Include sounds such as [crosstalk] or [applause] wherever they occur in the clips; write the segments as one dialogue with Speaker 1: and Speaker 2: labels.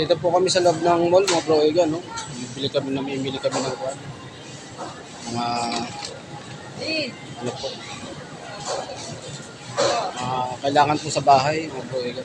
Speaker 1: dito po kami sa loob ng mall, mga bro, Ega, no? Bibili kami, namimili kami ng kwan. Mga, ano po, mga kailangan po sa bahay, mga bro, Ega.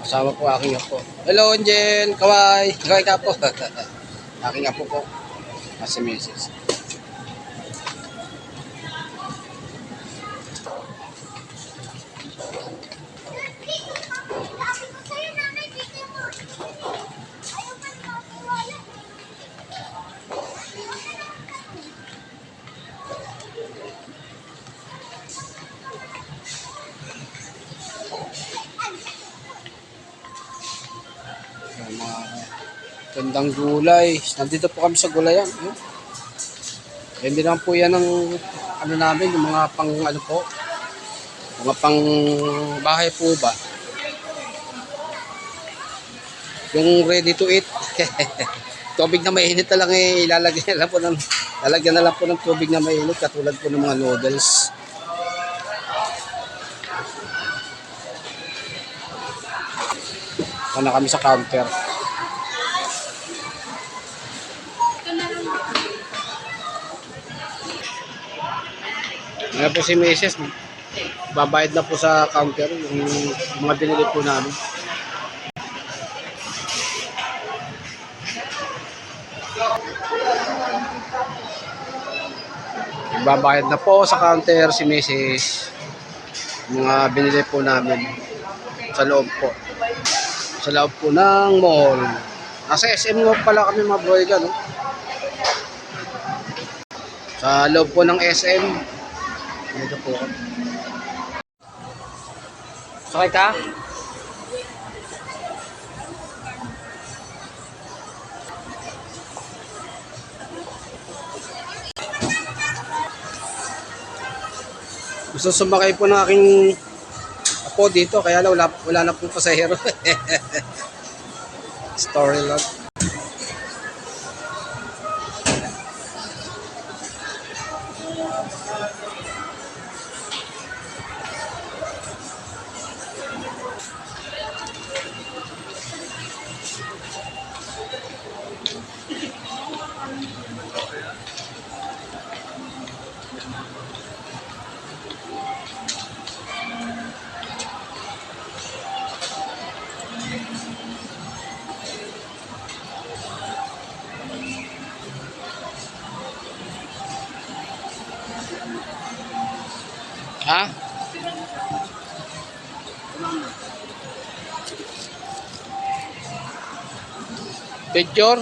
Speaker 1: Kasama po aking apo. Hello, Angel! Kaway! Kaway ka po. [laughs] aking apo po. Kasi Mrs. gandang gulay. Nandito po kami sa gulayan. Eh. Hindi naman po yan ang ano namin, yung mga pang ano po, mga pang bahay po ba. Yung ready to eat. [laughs] tubig na mainit na lang eh, ilalagyan na lang po ng, lalagyan na lang po ng tubig na mainit katulad po ng mga noodles. Ano kami sa counter. Ngayon po si Mrs. Babayad na po sa counter yung mga binili po namin. Babayad na po sa counter si Mrs. Mga binili po namin sa loob po sa loob po ng mall. Nasa SM mo pala kami mga broiga, no? Sa loob po ng SM. Dito po. Sakay ka? Gusto sumakay po ng aking apo dito, kaya wala, wala na pong pasahero. [laughs] Story lang. Picture?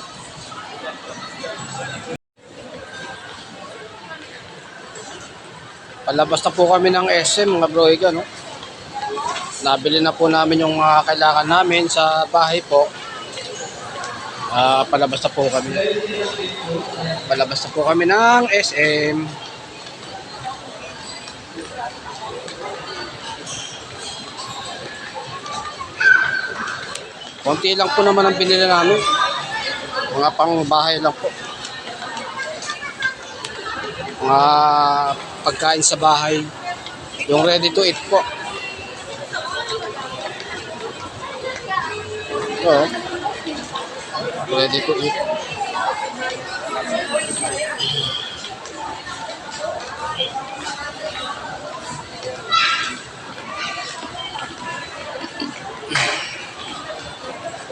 Speaker 1: Palabas na po kami ng SM mga broiga no. Nabili na po namin yung mga kailangan namin sa bahay po. Ah, palabas na po kami. Palabas na po kami ng SM. Konti lang po naman ang binili namin. Mga pang bahay lang po. Mga pagkain sa bahay. Yung ready to eat po. Oo. Ready to eat.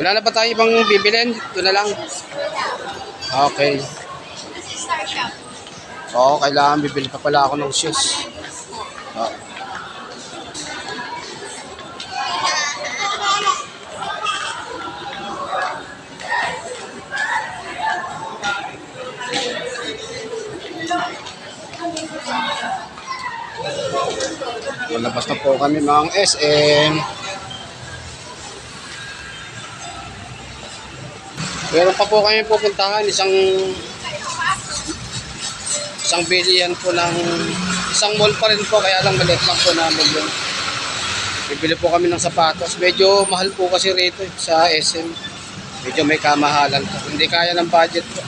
Speaker 1: Wala na ba tayo ibang bibilin? Ito na lang. Okay. Oo, kailangan bibili pa pala ako ng shoes. Oo. Lalabas na po kami mga SM. Meron pa po kami pupuntahan, isang isang bilihan po ng isang mall pa rin po kaya lang maliit lang po namin yun. Bibili po kami ng sapatos. Medyo mahal po kasi rito eh, sa SM medyo may kamahalan po. Hindi kaya ng budget po.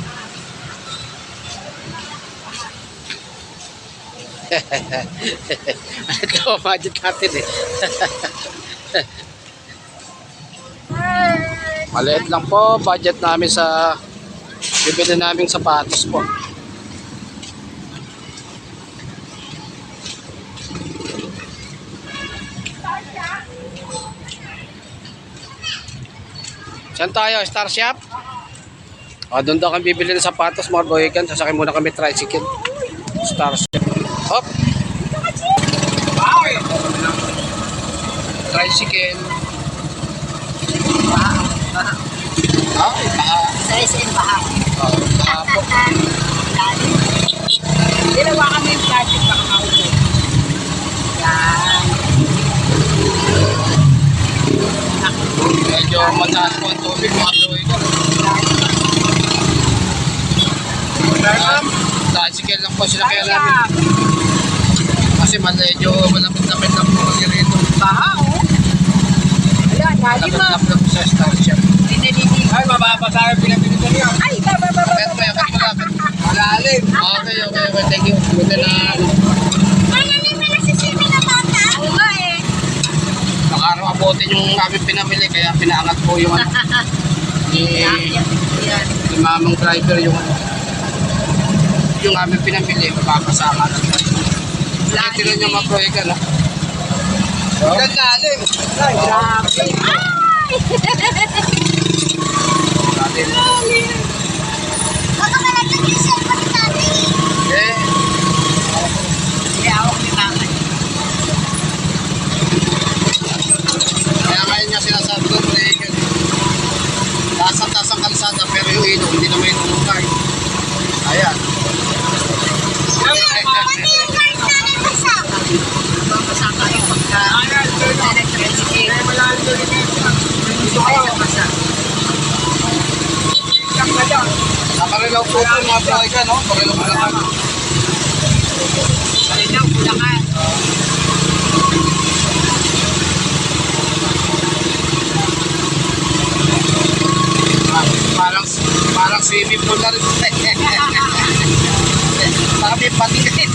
Speaker 1: [laughs] Ito budget natin eh [laughs] Maliit lang po, budget namin sa bibili naming sapatos po. Saan tayo? Star Shop? O, doon daw kami bibili ng sapatos, mga boygan. Sasakay muna kami tricycle. Star Shop. Hop! Tricycle. Ay, baka.
Speaker 2: Sa SM.
Speaker 1: Oh, baka po.
Speaker 2: Dalawa kami yung plastic baka maulit. Yan.
Speaker 1: Medyo mataas po ang tubig, mga boygan. Tricycle lang po sila kaya namin. Kasi medyo malapit-lapit lang po kasi rito.
Speaker 2: Baha, oh. Wala, lalim mo.
Speaker 1: Malapit lang po sa.
Speaker 2: Pinalilig.
Speaker 3: Ay, mababa sa akin pinapilitan niya.
Speaker 2: Ay, baba, baba,
Speaker 1: Kaya
Speaker 2: baba.
Speaker 1: kaya kaya malapit.
Speaker 3: Malalim.
Speaker 1: Okay, okay, okay. Thank you. Buti na
Speaker 2: Malalim na si Simi na bata. Oo nga eh.
Speaker 1: nakaraw abutin yung aming pinamili kaya pinaangat po yung ano. [laughs]
Speaker 2: Yan.
Speaker 1: ni mamang driver yung ano. Yung aming pinamili, mapapasama lang. Lahat sila niya maproyek ano.
Speaker 3: Ang lalim. Ay,
Speaker 2: Grabe. Ay! [laughs]
Speaker 1: Natin.
Speaker 2: Baka malagyan yung cellphone natin.
Speaker 1: Eh,
Speaker 2: Hindi, awak ni mama.
Speaker 1: kaya kaya niya sinasabi ko, proyek yun. Tasang-tas ang kalsada pero hindi naman yung umukay. Ayan.
Speaker 2: Pati yung card namin masama. Masama yung pagka electricity. Gusto kayo na masa.
Speaker 1: Nakarilaw po po mga proyek ano. Parilaw pa lang.
Speaker 2: Kulangan.
Speaker 1: Ah, Parang parang swimming pool na rin. Sabi pati rin.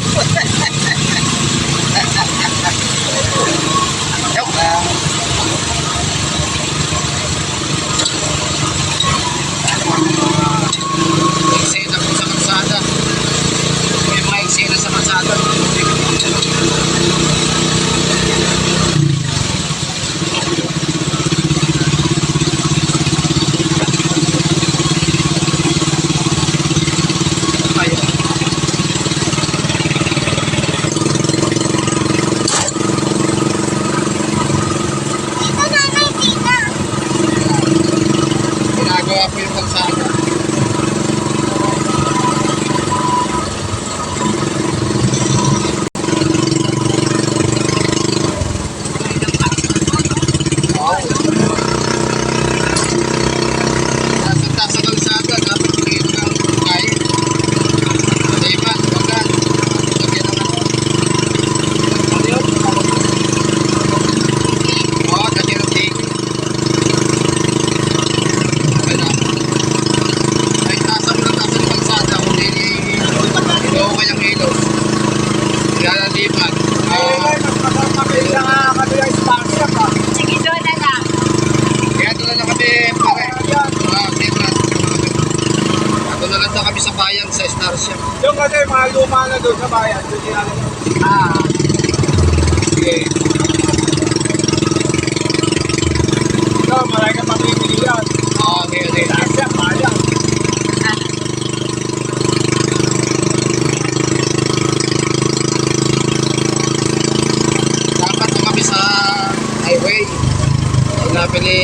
Speaker 1: Sinabi ni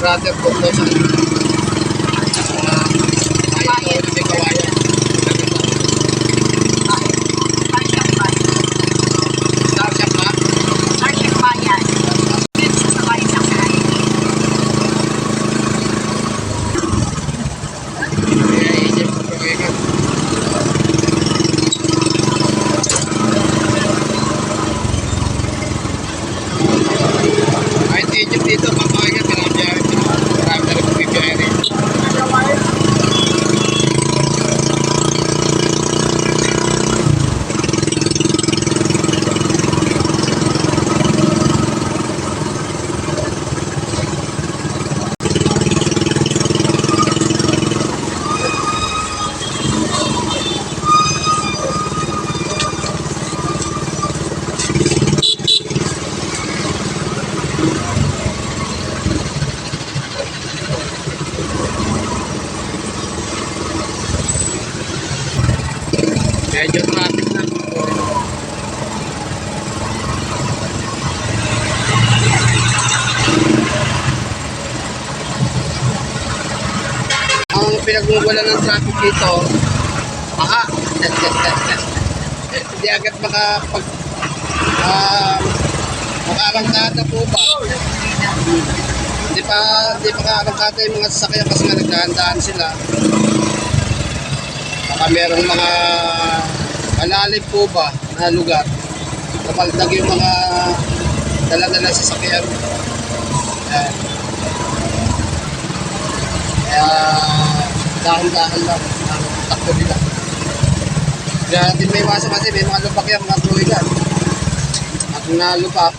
Speaker 1: brother ko sa uh, ayaw daw na may kawayan.
Speaker 2: Parsyak bayan.
Speaker 1: Star Shop ba?
Speaker 2: Parsyak bayan. Dito siya sa bayan sa kain.
Speaker 1: Kaya isip ko po kayo. Kahit Egypt dito, papaya, pinabiyay. Marami na rin bibiyay. Medyo traffic na. Ang pinagmumula ng traffic dito, baka. Hindi agad makapag uh, makaarangkada po ba? Hindi pa, hindi pa kaarangkada yung mga sasakyan kasi nga nagdahan-dahan sila. Baka merong mga malalim po ba na lugar. Kapaldag yung mga dala-dala sasakyan. Ayan. Kaya dahan-dahan lang ang takbo nila. Kaya hindi may iwasan kasi may mga lupak yan, mga tuwigan. At na lupak,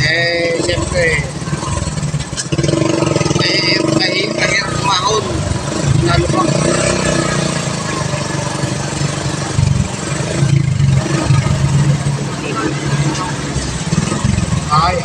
Speaker 1: eh, siyempre, eh, may mahirap kumahon na lupak. Ay,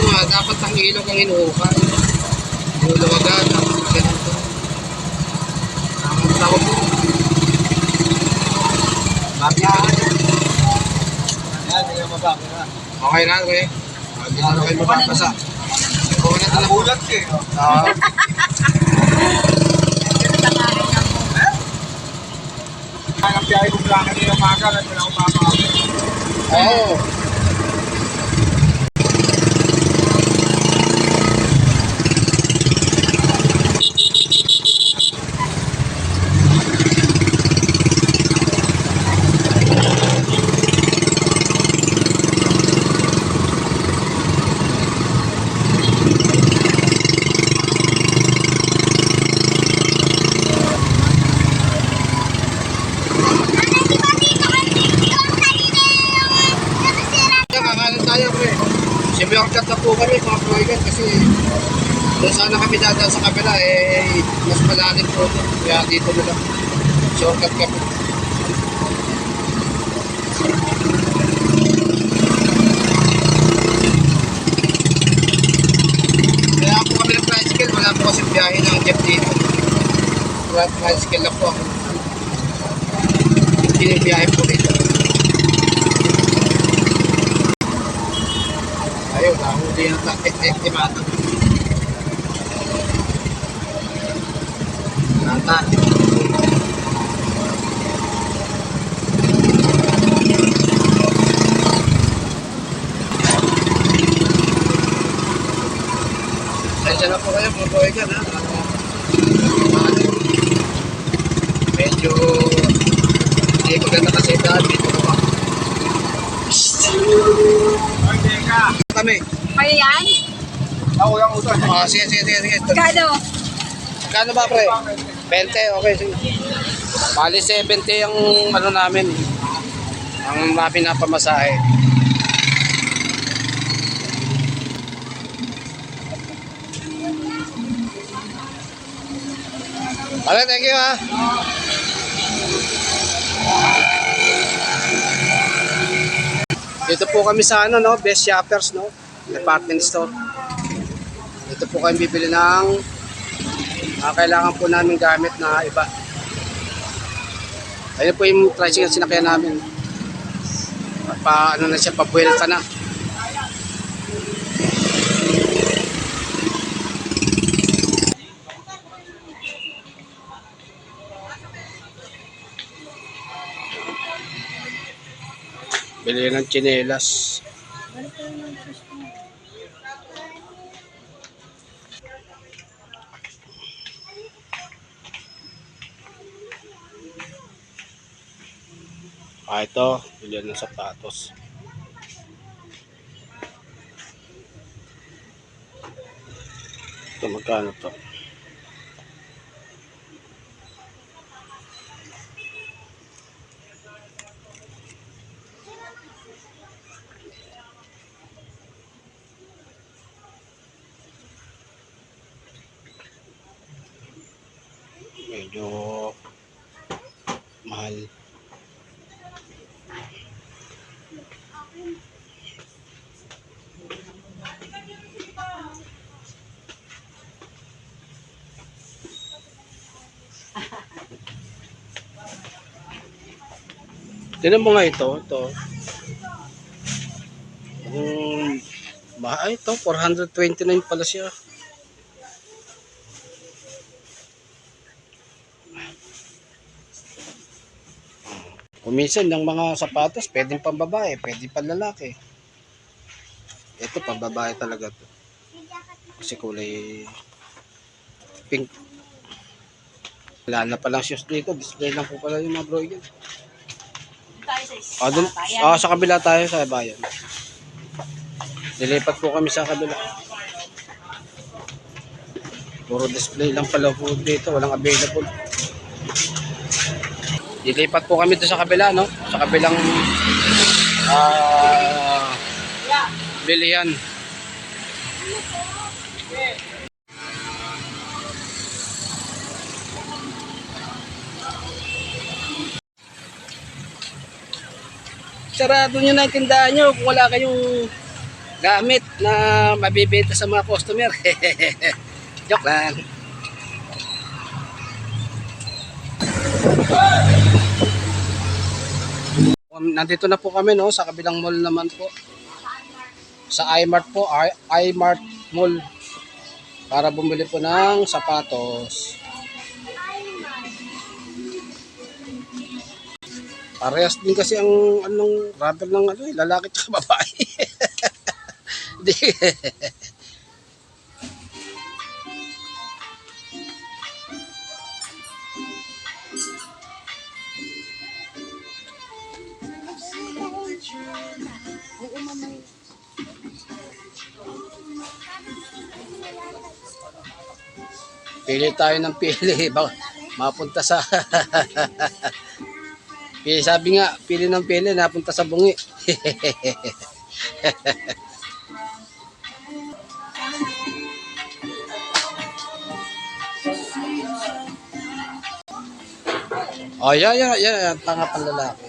Speaker 1: ko nga, dapat ang ilog ang inuukan. Ilog agad, tapos ganito. Ang tawag mo. Babiyahan.
Speaker 3: Yan, hindi na mabago na.
Speaker 1: Okay na, okay. Hindi na kayo mapapasa. Okay na talaga.
Speaker 3: Siya. eh.
Speaker 1: Ah,
Speaker 3: Kaya ang biyahe kong lang kanina umaga, nandun ako mamaga.
Speaker 1: Oo. Kaya kakalan tayo, pre. Siyempre, shortcut na po kami, mga proigan, kasi kung sana kami dadaan sa kabila, eh, mas malalim po. ito. Kaya dito na lang. Shortcut kami. Kaya po kami ng tricycle, wala po kasi biyahe ng jeep dito. Kaya tricycle po ako. Hindi na biyahe po dito. Ayun, nahuli yung estimado. Nata. Sensya na po boygan ha. Medyo hindi maganda kasi dahil dito pa.
Speaker 3: Ay, teka.
Speaker 1: Kami.
Speaker 2: Kaya yan?
Speaker 3: Ako yung utos.
Speaker 1: Ah, sige, sige, sige, sige.
Speaker 2: Kano?
Speaker 1: Kano ba, pre? 20, okay, sige. Bali 70 ang ano namin. ang pinapamasahe. Okay, thank you ha. Dito po kami sa ano no, Best Shoppers no, department store. Dito po kami bibili ng ah, kailangan po namin gamit na iba. Ayun po yung tricycle sinakyan namin. Pa ano na siya, pabuelta na. Bili ng chinelas. Ah, ito. Bili ng sapatos. Ito, magkano to? Medyo mahal. Tignan mo nga ito, ito. Um, ba, ay, ito, 429 pala siya. Kuminsan ng mga sapatos, pwedeng pambabae, pwedeng panlalaki. Ito, pambabae talaga to. Kasi kulay pink. Wala na palang shoes dito. Display lang po pala yung mga bro yan.
Speaker 2: Tayo sa
Speaker 1: Ah, dun, ah, sa kabila tayo sa bayan. Nilipat po kami sa kabila. Puro display lang pala po dito. Walang available. Dilipat po kami doon sa kabila, no? Sa kabilang ah bilihan. Sarado nyo na yung tindahan nyo kung wala kayong gamit na mabibenta sa mga customer. [laughs] Joke lang. Um, Nandito na po kami no sa kabilang mall naman po. Sa iMart po, I- iMart Mall para bumili po ng sapatos. Parehas din kasi ang anong rubber ng ano eh, lalaki at [laughs] babae. Hindi. Pili tayo ng pili. [laughs] Mapunta sa... [laughs] pili, sabi nga, pili ng pili, napunta sa bungi. [laughs] oh, yan, yan, yan, yan, tanga pang lalaki.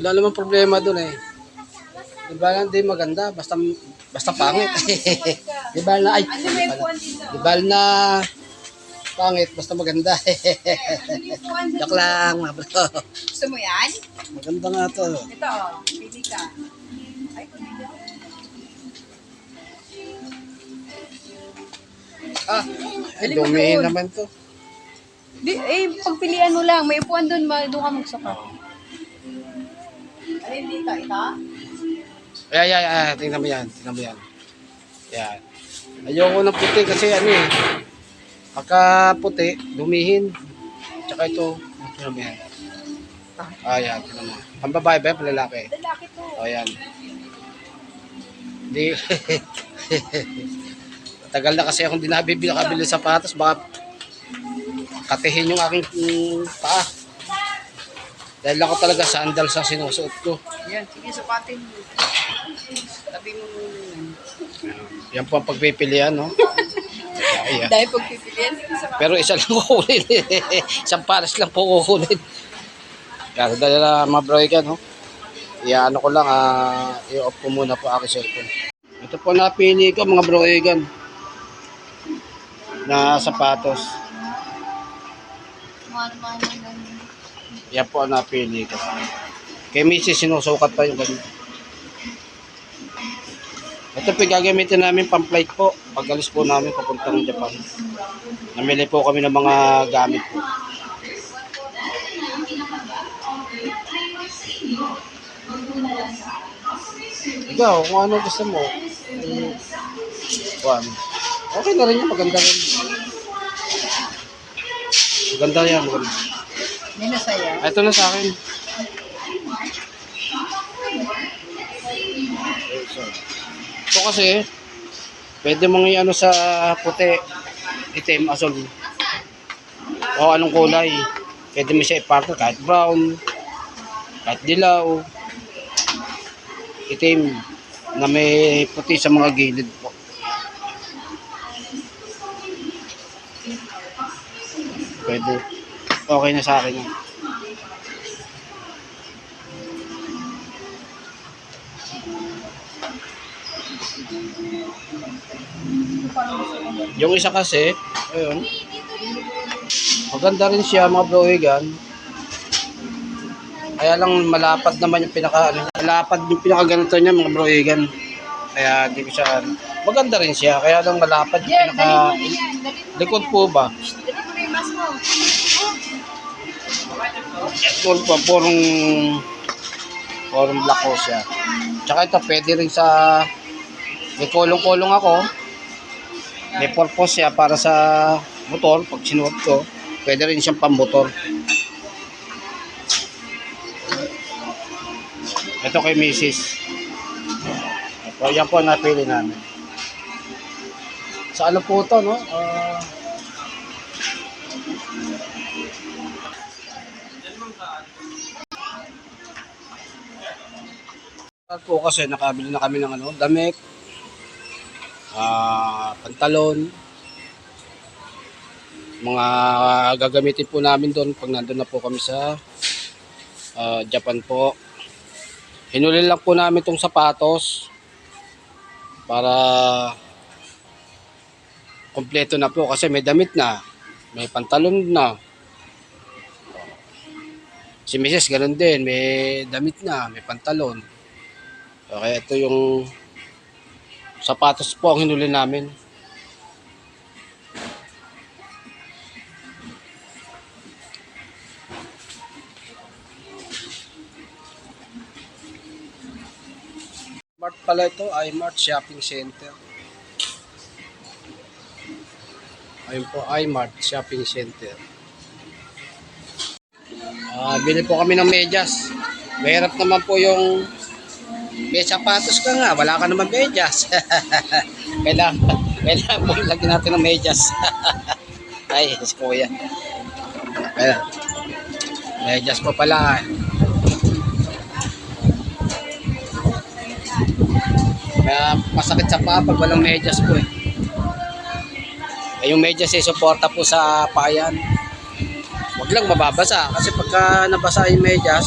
Speaker 1: Wala namang problema doon eh. Di ba hindi maganda, basta basta pangit. [laughs] di ba na, ay,
Speaker 2: Ano may puwan dito?
Speaker 1: di ba na pangit, basta maganda. [laughs] Joke lang, mga bro.
Speaker 2: Gusto mo yan?
Speaker 1: Maganda nga to.
Speaker 2: Ito, oh. Pili ka. Ay.
Speaker 1: Ah, ay, dumi naman to.
Speaker 2: Di, eh, pagpilian mo lang. May upuan doon, ma- doon ka magsuka. Alin dito? Ito?
Speaker 1: Ay, ay, ay, tingnan mo yan, tingnan mo yan. Yan. Ayoko ng puti kasi ano eh. Pagka puti, dumihin. Tsaka ito, tingnan mo yan. Ah, tingnan mo. Pambabae ba yan, palalaki?
Speaker 2: Lalaki to.
Speaker 1: O yan. Hindi. [laughs] Tagal na kasi akong dinabibili nakabili sa sapatos. Baka katihin yung aking mm, paa. Dahil ako talaga sandal sa sinusuot ko.
Speaker 2: Yan, sige, sukatin mo. Tabi mo muna yan.
Speaker 1: Po ang pagpipilian, no? Ayan. [laughs]
Speaker 2: Dahil pagpipilian.
Speaker 1: Pero isa lang kukunin. [laughs] Isang pares lang po kukunin. Kasi dahil na mabroy ka, no? Iyaano ko lang, ah, i-off ko muna po aking cellphone. Ito po napili ko mga broegan na sapatos. Yan po ang napili ko. Kay Mrs. sinusukat pa yung ganun. Ito po gagamitin namin pang-flight po. Pag-alis po namin papuntang Japan. Namili po kami ng mga gamit po. Ikaw, kung ano gusto mo. Kuwan. Okay na rin yan, maganda rin. Maganda yan, maganda.
Speaker 2: May nasaya.
Speaker 1: Ito na sa akin. Ito kasi, pwede mong i-ano sa puti, itim, asol. O anong kulay. Pwede mo siya iparto kahit brown, kahit dilaw, itim, na may puti sa mga gilid po. Pwede. Okay na sa akin yan. Yung isa kasi, ayun. Maganda rin siya mga broigan. Kaya lang malapad naman yung pinaka ano, malapad yung pinaka ganito niya mga broigan. Kaya hindi ko siya maganda rin siya. Kaya lang malapad yung pinaka likod po ba? Ito po purong purong black ko siya. Tsaka ito pwede rin sa may kulong-kulong ako. May purpose siya para sa motor pag sinuot ko. Pwede rin siyang pammotor. Ito kay Mrs. Ito, yan po ang napili namin. Sa ano po ito, no? At po kasi nakabili na kami ng ano, damit, ah, pantalon, mga gagamitin po namin doon pag nandun na po kami sa ah, Japan po. Hinuli lang po namin itong sapatos para kompleto na po kasi may damit na, may pantalon na. Si Mrs. ganun din, may damit na, may pantalon. Okay, ito yung sapatos po ang hinuli namin. Mart pala ito, iMart Shopping Center. Ayun po, iMart Shopping Center. Ah, bili po kami ng medyas. Mahirap naman po yung may sapatos ka nga, wala ka naman medyas. [laughs] kailangan, kailangan po lagyan natin ng medyas. [laughs] Ay, si kuya. Ayan. Medyas po pala. Kaya masakit sa paa pag walang medyas po eh. Eh, yung medyas ay suporta po sa payan. Huwag lang mababasa kasi pagka nabasa yung medyas,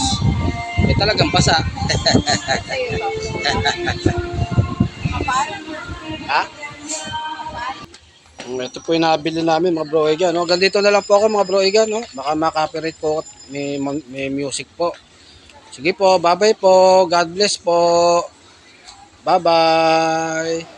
Speaker 1: eh talagang basa. Ha? Mm, Ito po yung nabili namin mga bro Egan. No? Ganito na lang po ako mga bro Egan. No? Baka makapirate po. May, may music po. Sige po. Bye bye po. God bless po. Bye bye.